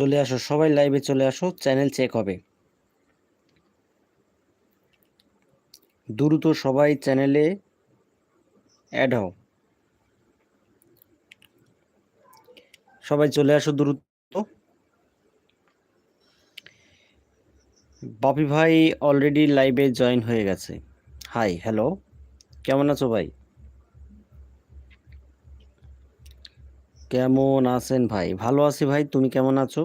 চলে আসো, সবাই লাইভে চলে আসো চ্যানেল চেক হবে। দ্রুত সবাই চ্যানেলে অ্যাড হও। সবাই চলে আসো দ্রুত। বাপি ভাই অলরেডি লাইভে জয়েন হয়ে গেছে। হাই হ্যালো কেমন আছো ভাই? কেমন আছেন ভাই? ভালো আছি ভাই, তুমি কেমন আছো?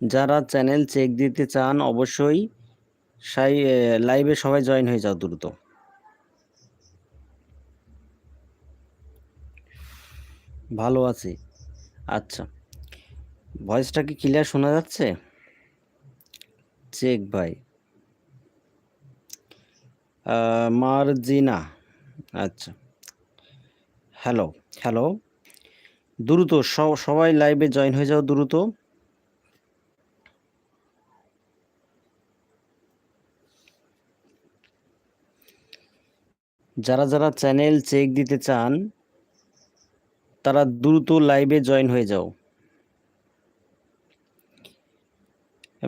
যারা চ্যানেল চেক দিতে চান, অবশ্যই সাই লাইভে সবাই জয়েন হয়ে যাও দ্রুত। ভালো আছি। আচ্ছা ভয়েসটা কি ক্লিয়ার শোনা যাচ্ছে? চেক ভাই। মার্জিনা। আচ্ছা। হ্যালো হ্যালো দ্রুত সবাই লাইভে জয়েন হয়ে যাও দ্রুত। যারা যারা চ্যানেল চেক দিতে চান, তারা দ্রুত লাইভে জয়েন হয়ে যাও।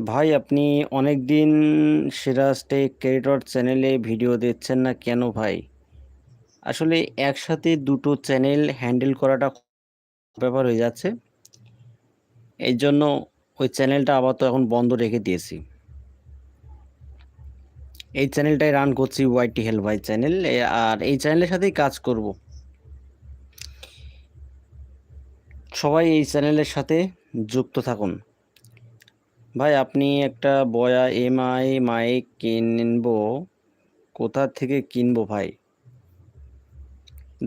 ভাই, আপনি অনেক দিন সিরাজ টেক ক্রিয়েটর চ্যানেলে ভিডিও দিচ্ছেন না কেন ভাই? আসলে একসাথে দুটো চ্যানেল হ্যান্ডেল করাটা ব্যাপার হয়ে যাচ্ছে। এই জন্য ওই চ্যানেলটা আবার তো এখন বন্ধ রেখে দিয়েছি। এই চ্যানেলটাই রান করছি ওয়াইটি হেল ভাই চ্যানেল। আর এই চ্যানেলের সাথেই কাজ করব। সবাই এই চ্যানেলের সাথে যুক্ত থাকুন। ভাই, আপনি একটা বয়া এমআই মাইক কিনবো, কোথা থেকে কিনবো ভাই?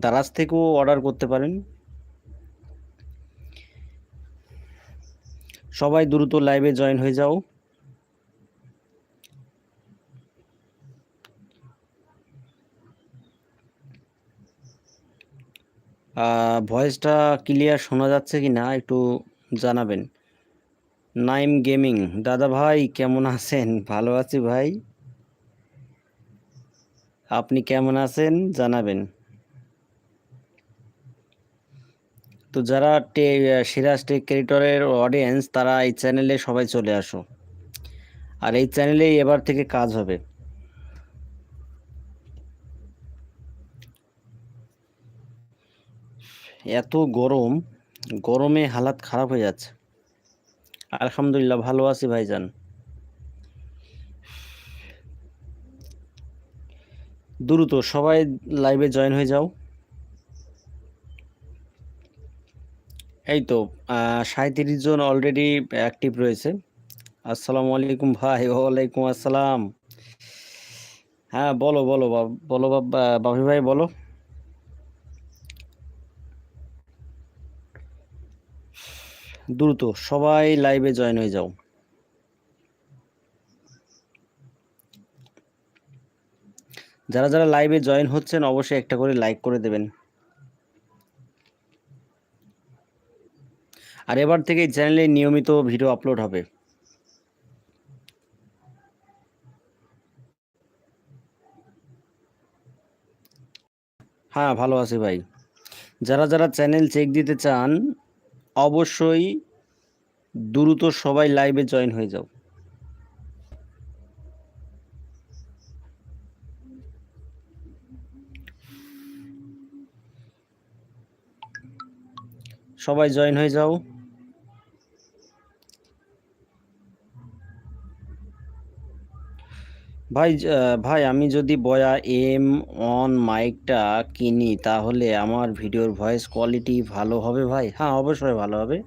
দারাজ থেকেও অর্ডার করতে পারেন। সবাই দ্রুত লাইভে জয়েন হয়ে যাও। ভয়েসটা ক্লিয়ার শোনা যাচ্ছে কি না একটু জানাবেন। নাইম গেমিং, দাদা ভাই কেমন আছেন? ভালো আছি ভাই। আপনি কেমন আছেন? জানাবেন। তো যারা সিরাজ টেক ক্রিয়েটরের অডিয়েন্স তারা এই চ্যানেলে সবাই চলে আসো। আর এই চ্যানেলেই এবার থেকে কাজ হবে। এত গরম, গরমে হালাত খারাপ হয়ে যাচ্ছে। আলহামদুলিল্লাহ, ভালো আছি ভাইজান। দ্রুত সবাই লাইভে জয়েন হয়ে যাও। এই তো সাঁত্রিশ জন অলরেডি অ্যাক্টিভ রয়েছে। আসসালামু আলাইকুম ভাই, ওয়ালাইকুম আসসালাম। হ্যাঁ বলো বলো বলো বাবি ভাই, বলো। দ্রুত, সবাই লাইভে জয়েন হয়ে যাও। যারা যারা লাইভে জয়েন হচ্ছেন, অবশ্যই একটা করে লাইক করে দেবেন। আর এবার থেকে চ্যানেলে নিয়মিত ভিডিও আপলোড হবে। হ্যাঁ ভালো আছি ভাই। যারা যারা চ্যানেল চেক দিতে চান, অবশ্যই দ্রুত সবাই লাইভে জয়েন হয়ে যাও। সবাই জয়েন হয়ে যাও। ভাই ভাই, আমি যদি বয়া এম অন মাইকটা কিনি, তাহলে আমার ভিডিওর ভয়েস কোয়ালিটি ভালো হবে ভাই? হ্যাঁ অবশ্যই ভালো হবে।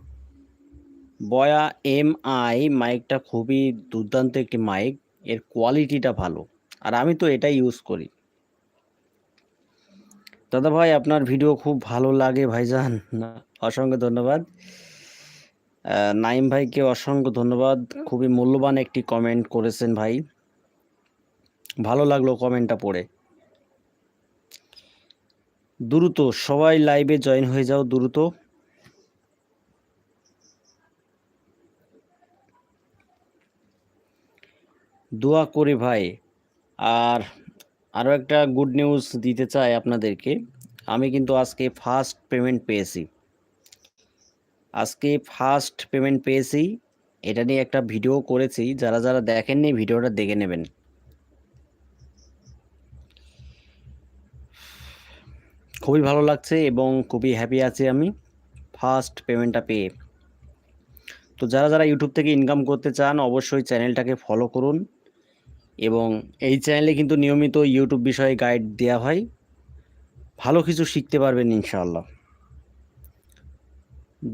বয়া এম আই মাইকটা খুবই দুর্দান্ত একটি মাইক, এর কোয়ালিটিটা ভালো, আর আমি তো এটাই ইউজ করি। দাদা ভাই, আপনার ভিডিও খুব ভালো লাগে ভাইজান অসংখ্য ধন্যবাদ। নাইম ভাইকে অসংখ্য ধন্যবাদ, খুবই মূল্যবান একটি কমেন্ট করেছেন ভাই। ভালো লাগল কমেন্টটা পড়ে। দ্রুত, সবাই লাইভে জয়েন হয়ে যাও দ্রুত। দোয়া করি ভাই। আর আরও একটা গুড নিউজ দিতে চাই আপনাদেরকে। আমি কিন্তু আজকে ফার্স্ট পেমেন্ট পেয়েছি। আজকে ফার্স্ট পেমেন্ট পেয়েছি। এটা নিয়ে একটা ভিডিও করেছি। যারা যারা দেখেননি ভিডিওটা দেখে নেবেন। খুবই ভালো লাগছে এবং খুবই হ্যাপি আছি আমি ফার্স্ট পেমেন্টটা পেয়ে। তো যারা যারা ইউটিউব থেকে ইনকাম করতে চান, অবশ্যই চ্যানেলটাকে ফলো করুন এবং এই চ্যানেলে কিন্তু নিয়মিত ইউটিউব বিষয়ে গাইড দেওয়া হয়। ভালো কিছু শিখতে পারবেন ইনশাআল্লাহ।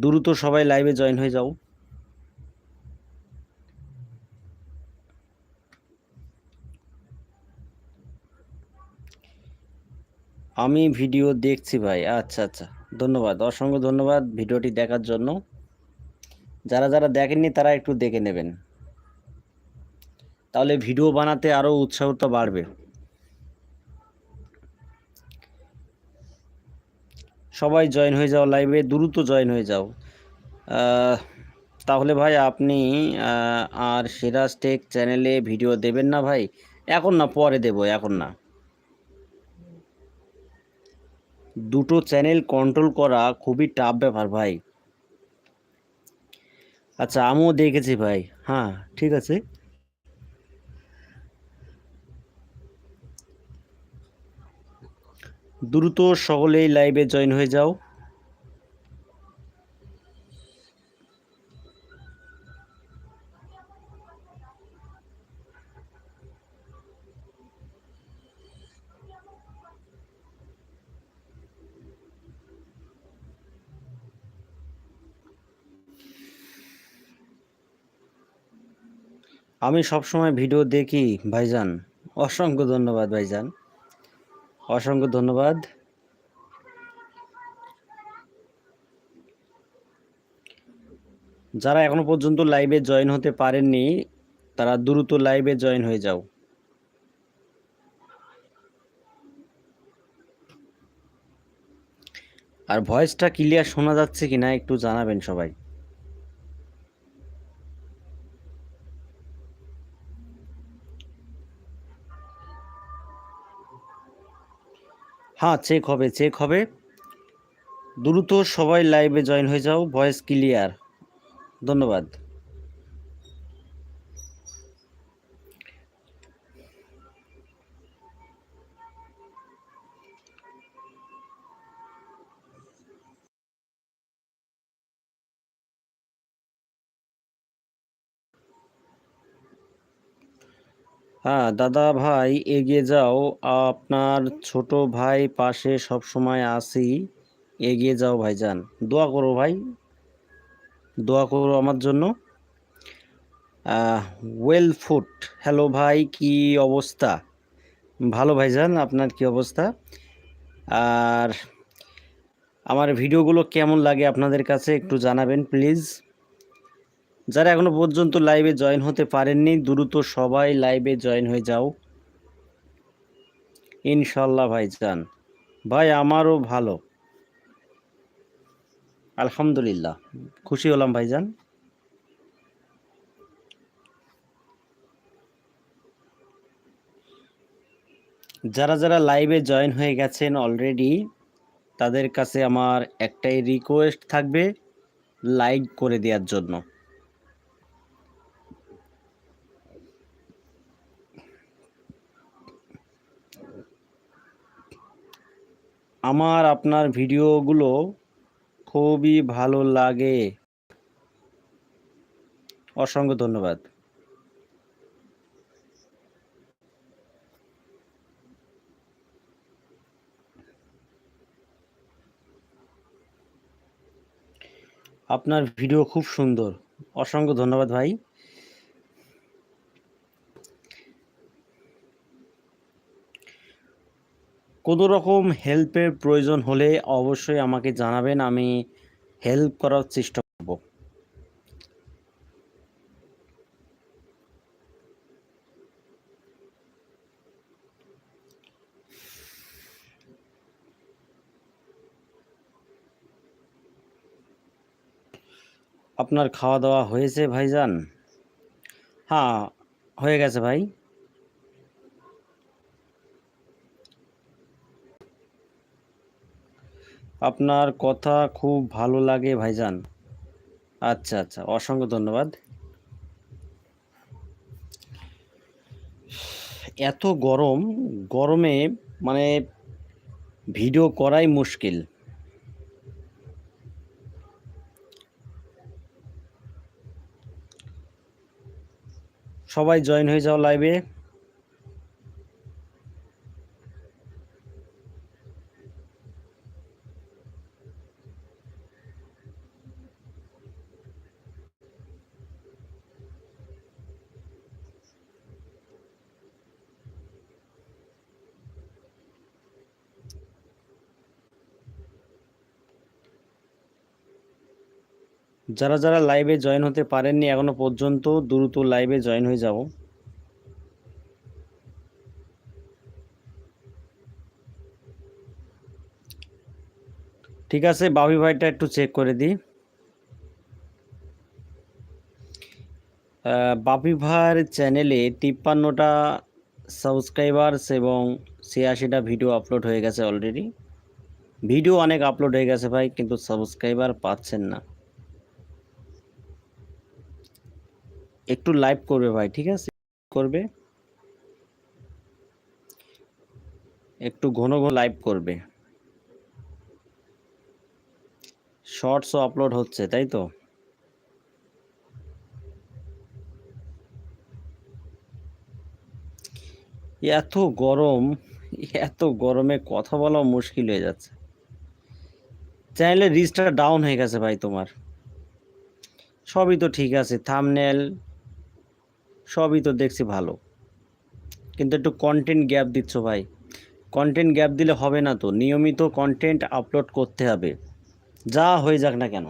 দ্রুত সবাই লাইভে জয়েন হয়ে যাও। আমি ভিডিও দেখছি ভাই আচ্ছা আচ্ছা ধন্যবাদ, অসংখ্য ধন্যবাদ ভিডিওটি দেখার জন্য। যারা যারা দেখেননি তারা একটু দেখে নেবেন। তাহলে ভিডিও বানাতে আরও উৎসাহটা বাড়বে। সবাই জয়েন হয়ে যাও লাইভে, দ্রুত জয়েন হয়ে যাও। তাহলে ভাই আপনি আর সিরাজ টেক চ্যানেলে ভিডিও দেবেন না ভাই? এখন না, পরে দেব, এখন না। দুটো চ্যানেল কন্ট্রোল করা খুবই টাফ ব্যাপার ভাই। আচ্ছা আমিও দেখেছি ভাই। হ্যাঁ ঠিক আছে। দ্রুত সকলেই লাইভে জয়েন হয়ে যাও। আমি সবসময় ভিডিও দেখি ভাইজান। অসংখ্য ধন্যবাদ ভাইজান। অসংখ্য ধন্যবাদ। যারা এখনও পর্যন্ত লাইভে জয়েন হতে পারেননি, তারা দ্রুত লাইভে জয়েন হয়ে যাও। আর ভয়েসটা ক্লিয়ার শোনা যাচ্ছে কিনা একটু জানাবেন সবাই। হ্যাঁ চেক হবে চেক হবে। দ্রুত সবাই লাইভে জয়েন হয়ে যাও ভয়েস ক্লিয়ার ধন্যবাদ। হ্যাঁ দাদা ভাই, এগিয়ে যাও। আপনার ছোট ভাই পাশে সব সময় আসি এগিয়ে যাও ভাইজান। দোয়া করো ভাই। দোয়া করো আমার জন্য। ওয়েল ফুড হ্যালো ভাই, কি অবস্থা? ভালো ভাইজান, আপনার কি অবস্থা? আর আমার ভিডিওগুলো কেমন লাগে আপনাদের কাছে একটু জানাবেন প্লিজ যারা এখনও পর্যন্ত লাইভে জয়েন হতে পারেননি, দ্রুত সবাই লাইভে জয়েন হয়ে যাও। ইনশাল্লাহ ভাইজান। ভাই, আমারও ভালো। আলহামদুলিল্লাহ। খুশি হলাম ভাইজান। যারা যারা লাইভে জয়েন হয়ে গেছেন অলরেডি তাদের কাছে আমার একটাই রিকোয়েস্ট থাকবে লাইক করে দেওয়ার জন্য। আমার আপনার ভিডিওগুলো খুবই ভালো লাগে। অসংখ্য ধন্যবাদ। আপনার ভিডিও খুব সুন্দর। অসংখ্য ধন্যবাদ ভাই। কোনো রকম হেল্পের প্রয়োজন হলে অবশ্যই আমাকে জানাবেন, আমি হেল্প করার চেষ্টা করব। আপনার খাওয়া দাওয়া হয়েছে ভাইজান? হ্যাঁ হয়ে গেছে ভাই। আপনার কথা খুব ভালো লাগে ভাইজান। আচ্ছা আচ্ছা অসংখ্য ধন্যবাদ। এত গরম, গরমে মানে ভিডিও করাই মুশকিল। সবাই জয়েন হয়ে যাও লাইভে। যারা যারা লাইভে জয়েন হতে পারেননি এখনও পর্যন্ত দ্রুত লাইভে জয়েন হয়ে যাও। ঠিক আছে, বাবি ভাইটা একটু চেক করে দিই। বাপি ভাইয়ের চ্যানেলে তিপ্পান্নটা সাবস্ক্রাইবার্স এবং ছিয়াশিটা ভিডিও আপলোড হয়ে গেছে অলরেডি ভিডিও অনেক আপলোড হয়ে গেছে ভাই, কিন্তু সাবস্ক্রাইবার পাচ্ছেন না। একটু লাইভ করবে ভাই, ঠিক আছে? করবে। একটু ঘন ঘন লাইভ করবে। শর্টসও আপলোড হচ্ছে, তাই তো? এত গরম, এত গরমে কথা বলা মুশকিল হয়ে যাচ্ছে। চ্যানেলের রিচটা ডাউন হয়ে গেছে ভাই তোমার। সবই তো ঠিক আছে, থামনেল সবই তো দেখছি ভালো। কিন্তু একটু কন্টেন্ট গ্যাপ দিচ্ছ ভাই। কন্টেন্ট গ্যাপ দিলে হবে না তো, নিয়মিত কন্টেন্ট আপলোড করতে হবে। যা হয়ে যাক না কেন।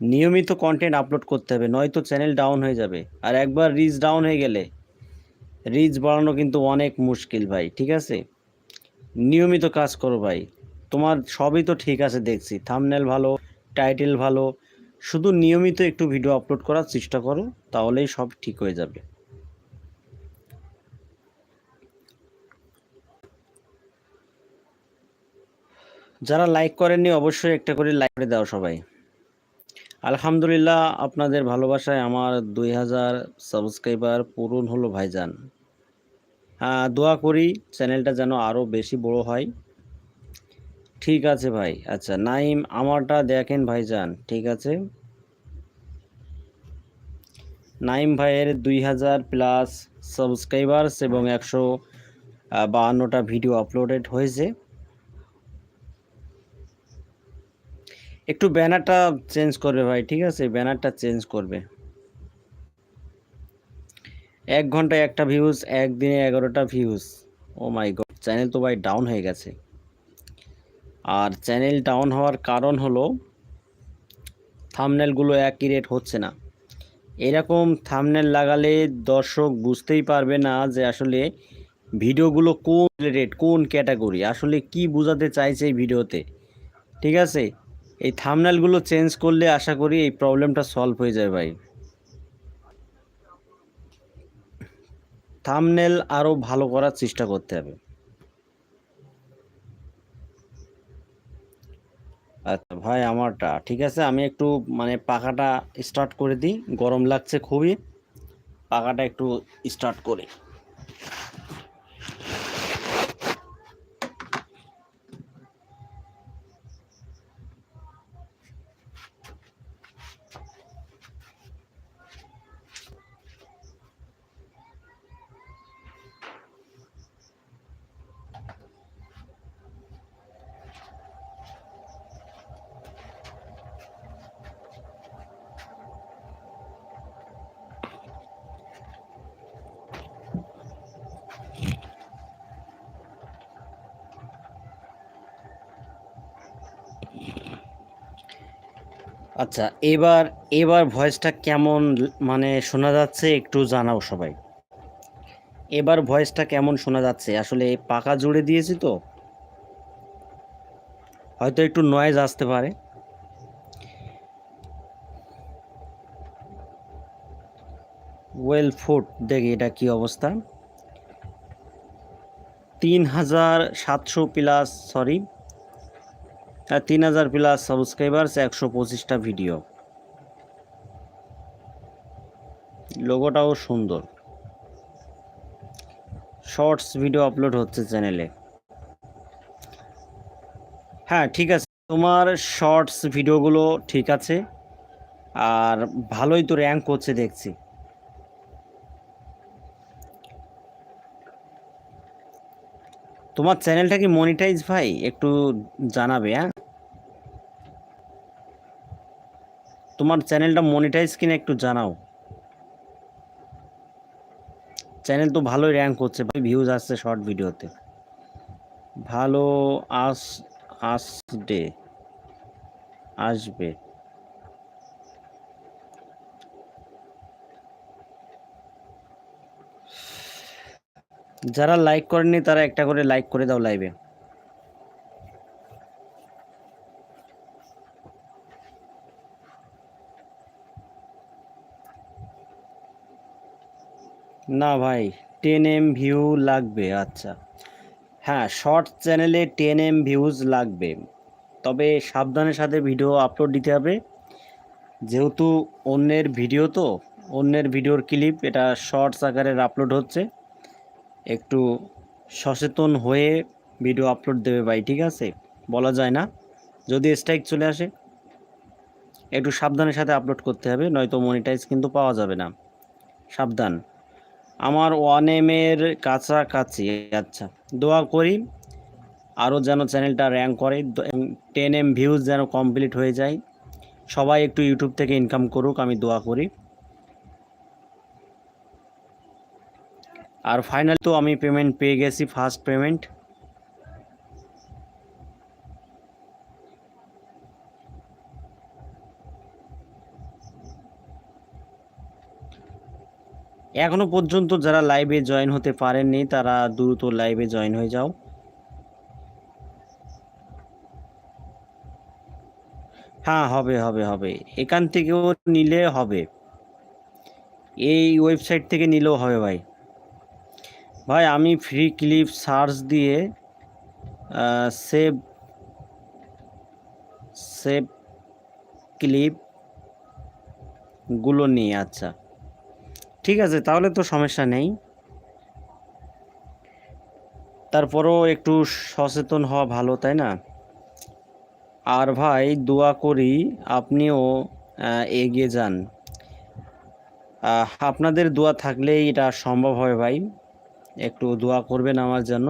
নিয়মিত কন্টেন্ট আপলোড করতে হবে, নয়তো চ্যানেল ডাউন হয়ে যাবে। আর একবার রিচ ডাউন হয়ে গেলে রিচ বাড়ানো কিন্তু অনেক মুশকিল ভাই, ঠিক আছে? নিয়মিত কাজ করো ভাই। তোমার সবই তো ঠিক আছে দেখছি। থামনেল ভালো টাইটেল ভালো শুধু নিয়মিত একটু ভিডিও আপলোড করার চেষ্টা করো, তাহলেই সব ঠিক হয়ে যাবে। যারা লাইক করেননি, অবশ্যই একটা করে লাইক করে দাও সবাই। আলহামদুলিল্লাহ, আপনাদের ভালোবাসায় আমার দুই হাজার সাবস্ক্রাইবার পূরণ হলো ভাইজান। দোয়া করি চ্যানেলটা যেন আরও বেশি বড় হয়। ঠিক আছে ভাই। আচ্ছা নাইম, আমারটা দেখেন ভাইজান, ঠিক আছে? নাইম ভাইয়ের দুই হাজার প্লাস সাবস্ক্রাইবার্স এবং একশো বাহান্নটা ভিডিও আপলোডেড হয়েছে। একটু ব্যানারটা চেঞ্জ করবে ভাই, ঠিক আছে? ব্যানারটা চেঞ্জ করবে। এক ঘন্টায় একটা ভিউজ একদিনে এগারোটা views oh my god channel তো ভাই ডাউন হয়ে গেছে। আর চ্যানেল ডাউন হওয়ার কারণ হলো থামনেলগুলো রেট হচ্ছে না। এরকম থামনেল লাগালে দর্শক বুঝতেই পারবে না যে আসলে ভিডিওগুলো কোন রেট কোন ক্যাটাগরি আসলে কি বোঝাতে চাইছে এই ভিডিওতে। ঠিক আছে? এই থামনেলগুলো চেঞ্জ করলে আশা করি এই প্রবলেমটা সলভ হয়ে যায় ভাই। থামনেল আরও ভালো করার চেষ্টা করতে হবে। আচ্ছা ভাই আমারটা, ঠিক আছে? আমি একটু মানে পাখাটা স্টার্ট করে দিই। গরম লাগছে খুবই। পাখাটা একটু স্টার্ট করি। আচ্ছা এবার এবার ভয়েসটা কেমন মানে শোনা যাচ্ছে একটু জানাও সবাই। এবার ভয়েসটা কেমন শোনা যাচ্ছে? আসলে পাকা জুড়ে দিয়েছি তো। হয়তো একটু নয়েজ আসতে পারে। ওয়েল ফুড দেখি এটা কি অবস্থা? তিন হাজার সাতশো প্লাস সরি তিন হাজার প্লাস সাবস্ক্রাইবার্স একশো পঁচিশটা ভিডিও লোগোটাও সুন্দর। শর্টস ভিডিও আপলোড হচ্ছে চ্যানেলে হ্যাঁ ঠিক আছে। তোমার শর্টস ভিডিওগুলো ঠিক আছে। আর ভালোই তো র্যাঙ্ক করছে দেখছি। তোমার চ্যানেলটা কি মনিটাইজ ভাই? একটু জানাবে হ্যাঁ? তোমার চ্যানেলটা মনিটাইজ কিনা একটু জানাও। চ্যানেল তো ভালোই র্যাঙ্ক করছে ভিউজ আসছে শর্ট ভিডিওতে ভালো আস আসবে আসবে। যারা লাইক করেননি তারা একটা করে লাইক করে দাও লাইভে না ভাই টেন এম ভিউ লাগবে আচ্ছা। হ্যাঁ শর্ট চ্যানেলে টেন এম ভিউজ লাগবে। তবে সাবধানের সাথে ভিডিও আপলোড দিতে হবে। যেহেতু অন্যের ভিডিও তো, অন্যের ভিডিওর ক্লিপ এটা শর্টস আকারের আপলোড হচ্ছে। একটু সচেতন হয়ে ভিডিও আপলোড দেবে ভাই, ঠিক আছে? বলা যায় না। যদি স্ট্রাইক চলে আসে, একটু সাবধানের সাথে আপলোড করতে হবে, নয়তো মনিটাইজ কিন্তু পাওয়া যাবে না। সাবধান। আমার ওয়ান এমের কাছাকাছি। আচ্ছা দোয়া করি আরও যেন চ্যানেলটা র্যাঙ্ক করে টেন এম ভিউজ যেন কমপ্লিট হয়ে যায়। সবাই একটু ইউটিউব থেকে ইনকাম করুক, আমি দোয়া করি। আর ফাইনাল তো আমি পেমেন্ট পেয়ে গেছি, ফার্স্ট পেমেন্ট। এখনও পর্যন্ত যারা লাইভে জয়েন হতে পারেননি, তারা দ্রুত লাইভে জয়েন হয়ে যাও। হ্যাঁ হবে হবে হবে। এখান থেকেও নিলে হবে। এই ওয়েবসাইট থেকে নিলেও হবে ভাই। ভাই, আমি ফ্রি ক্লিপ সার্চ দিয়ে সেভ সেভ ক্লিপগুলো নিয়ে আচ্ছা। ঠিক আছে, তাহলে তো সমস্যা নেই। তারপরও একটু সচেতন হওয়া ভালো, তাই না? আর ভাই, দোয়া করি আপনিও এগিয়ে যান। আপনাদের দোয়া থাকলেই এটা সম্ভব হয় ভাই। একটু দোয়া করবেন আমার জন্য।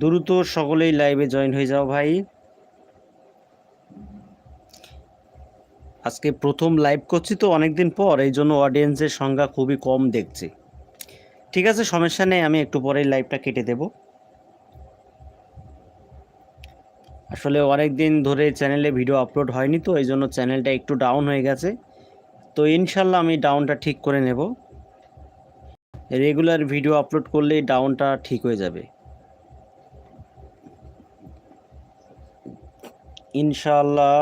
দ্রুত সকলেই লাইভে জয়েন হয়ে যাও ভাই। আজকে প্রথম লাইভ করছি তো অনেকদিন পর এই জন্য অডিয়েন্সের সংখ্যা খুবই কম দেখছি। ঠিক আছে, সমস্যা নেই, আমি একটু পরেই লাইভটা কেটে দেব। আসলে অনেক দিন ধরে চ্যানেলে ভিডিও আপলোড হয়নি তো এই জন্য চ্যানেলটা একটু ডাউন হয়ে গেছে। তো ইনশাল্লাহ আমি ডাউনটা ঠিক করে নেব। রেগুলার ভিডিও আপলোড করলেই ডাউনটা ঠিক হয়ে যাবে। ইনশাল্লাহ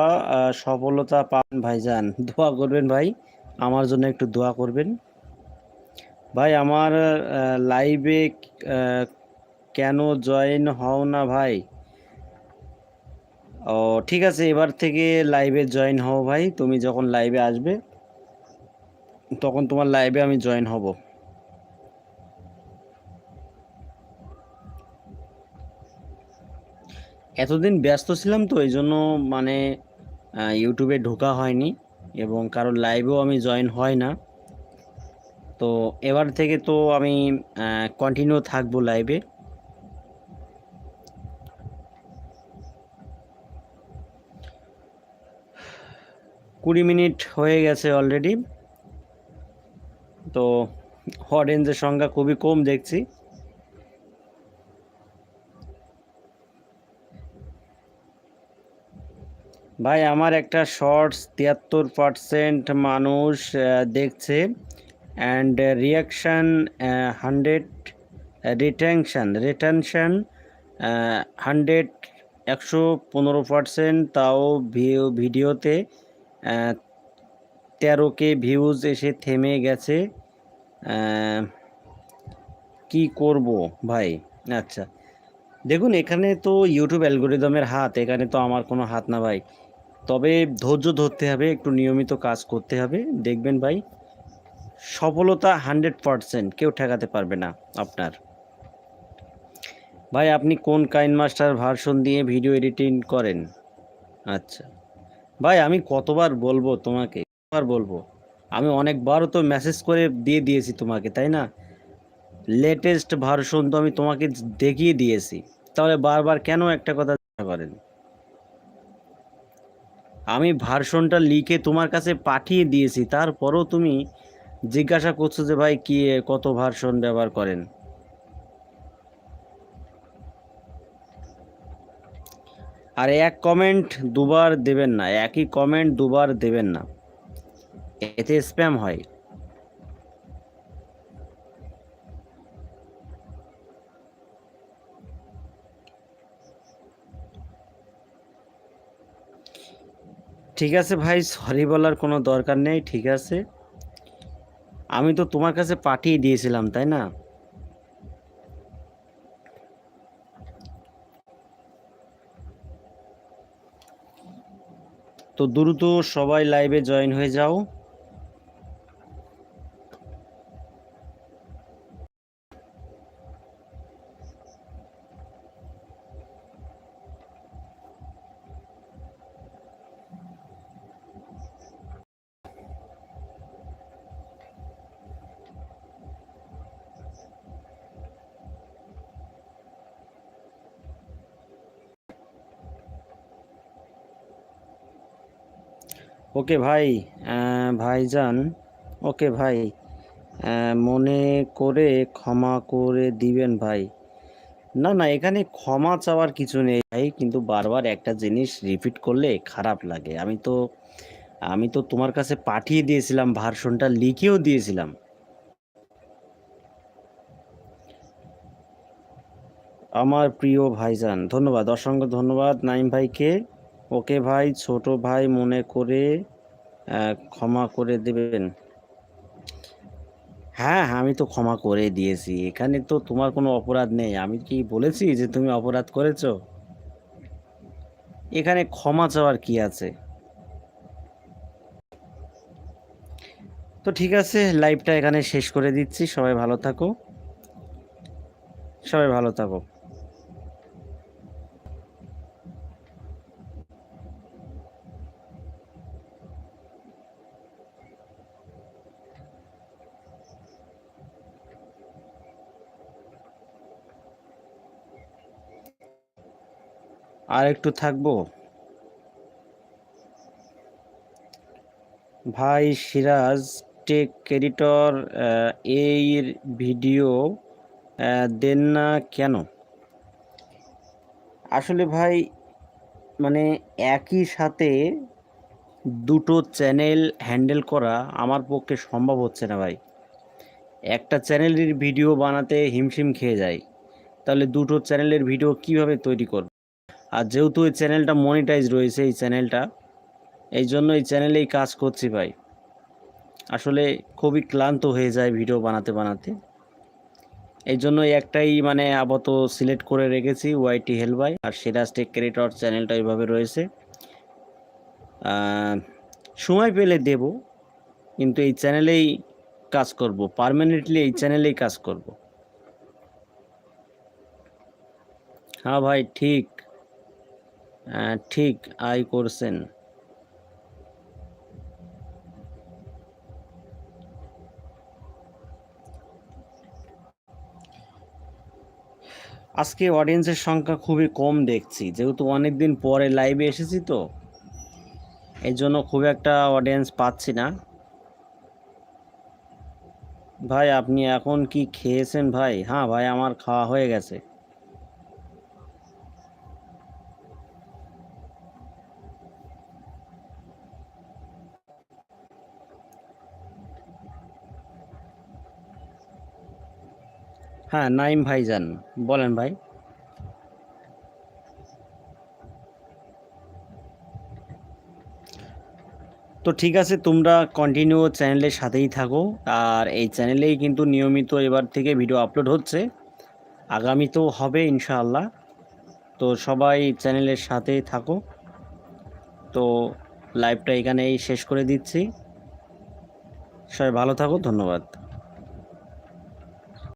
সফলতা পান ভাইজান। দোয়া করবেন ভাই, আমার জন্য একটু দোয়া করবেন। ভাই, আমার লাইভে কেন জয়েন হও না ভাই? ও, ঠিক আছে, এবার থেকে লাইভে জয়েন হও ভাই। তুমি যখন লাইভে আসবে, তখন তোমার লাইভে আমি জয়েন হব। এতদিন ব্যস্ত ছিলাম তো, এই জন্য মানে ইউটিউবে ঢোকা হয়নি এবং কারোর লাইভেও আমি জয়েন হয় না। তো এবার থেকে তো আমি কন্টিনিউ থাকব লাইভে কুড়ি মিনিট হয়ে গেছে অলরেডি তো অডিয়েন্সের সংখ্যা খুবই কম দেখছি। ভাই, আমার একটা শর্টস তিয়াত্তর পারসেন্ট মানুষ দেখছে and reaction hundred retention retention hundred একশো পনেরো পারসেন্ট তাও ভিডিওতে তেরো কে ভিউজ এসে থেমে গেছে। কি করব ভাই? আচ্ছা দেখুন, এখানে তো ইউটিউব অ্যালগোরিদমের হাত, এখানে তো আমার কোনো হাত না ভাই। তবে ধৈর্য ধরতে হবে, একটু নিয়মিত কাজ করতে হবে। দেখবেন ভাই, সফলতা হান্ড্রেড পারসেন্ট কেউ ঠেকাতে পারবে না আপনার। ভাই, আপনি কোন কাইন মাস্টার ভার্সন দিয়ে ভিডিও এডিটিং করেন? আচ্ছা। ভাই, আমি কতবার বলব তোমাকে, কতবার বলব? আমি অনেকবারও তো মেসেজ করে দিয়ে দিয়েছি তোমাকে, তাই না? লেটেস্ট ভার্সন তো আমি তোমাকে দেখিয়ে দিয়েছি। তাহলে বারবার কেন একটা কথা করেন? আমি ভার্সনটা লিখে তোমার কাছে পাঠিয়ে দিয়েছি, তারপরও তুমি জিজ্ঞাসা করছ যে ভাই কি, কত ভার্সন ব্যবহার করেন? আর এক কমেন্ট দুবার দেবেন না, একই কমেন্ট দুবার দেবেন না। এতে স্প্যাম হয়। ঠিক আছে ভাই সরি বলার কোনো দরকার নেই, ঠিক আছে। আমি তো তোমার কাছে পাঠিয়ে দিয়েছিলাম, তাই না? তো দ্রুত সবাই লাইভে জয়েন হয়ে যাও। ওকে ভাই ভাইজান, ওকে ভাই মনে করে ক্ষমা করে দিবেন ভাই। না না, এখানে ক্ষমা চাওয়ার কিছু নেই ভাই, কিন্তু বারবার একটা জিনিস রিপিট করলে খারাপ লাগে। আমি তো আমি তো তোমার কাছে পাঠিয়ে দিয়েছিলাম ভার্সনটা লিখেও দিয়েছিলাম। আমার প্রিয় ভাইজান, ধন্যবাদ, অসংখ্য ধন্যবাদ নাইম ভাইকে। ওকে ভাই, ছোট ভাই মনে করে ক্ষমা করে দেবেন? হ্যাঁ আমি তো ক্ষমা করে দিয়েছি। এখানে তো তোমার কোনো অপরাধ নেই। আমি কি বলেছি যে তুমি অপরাধ করেছ? এখানে ক্ষমা চাওয়ার কি আছে? তো ঠিক আছে লাইভটা এখানে শেষ করে দিচ্ছি। সবাই ভালো থাকো। সবাই ভালো থাকো। আর একটু থাকব? ভাই সিরাজ, টেক ক্রেডিটর এই ভিডিও দেন না কেন? আসলে ভাই মানে একই সাথে দুটো চ্যানেল হ্যান্ডেল করা আমার পক্ষে সম্ভব হচ্ছে না ভাই। একটা চ্যানেলের ভিডিও বানাতে হিমশিম খেয়ে যায়। তাহলে দুটো চ্যানেলের ভিডিও কীভাবে তৈরি করব? আর যেহেতু এই চ্যানেলটা মনিটাইজ রয়েছে, এই চ্যানেলটা এই জন্য এই চ্যানেলেই কাজ করছি ভাই। আসলে খুবই ক্লান্ত হয়ে যায় ভিডিও বানাতে বানাতে। এই জন্য একটাই মানে আপাতত সিলেক্ট করে রেখেছি ওয়াইটি হেলবাই আর সিরাজ টেক ক্রিয়েটর চ্যানেলটা এইভাবে রয়েছে। সময় পেলে দেব, কিন্তু এই চ্যানেলেই কাজ করব পারমানেন্টলি এই চ্যানেলেই কাজ করব। হ্যাঁ ভাই, ঠিক। ঠিক আয় করছেন। আজকে অডিয়েন্সের সংখ্যা খুবই কম দেখছি, যেহেতু অনেক দিন পরে লাইভে এসেছি তো এই জন্য খুব একটা অডিয়েন্স পাচ্ছি না। ভাই, আপনি এখন কি খেয়েছেন ভাই? হ্যাঁ ভাই, আমার খাওয়া হয়ে গেছে। হ্যাঁ নাইম ভাইজান। বলেন ভাই। তো ঠিক আছে, তোমরা কন্টিনিউ চ্যানেলের সাথেই থাকো। আর এই চ্যানেলেই কিন্তু নিয়মিত এবার থেকে ভিডিও আপলোড হচ্ছে। আগামীতেও হবে ইনশাআল্লাহ। তো সবাই চ্যানেলের সাথেই থাকো। তো তো লাইভটা এখানেই শেষ করে দিচ্ছি। সবাই ভালো থাকো, ধন্যবাদ।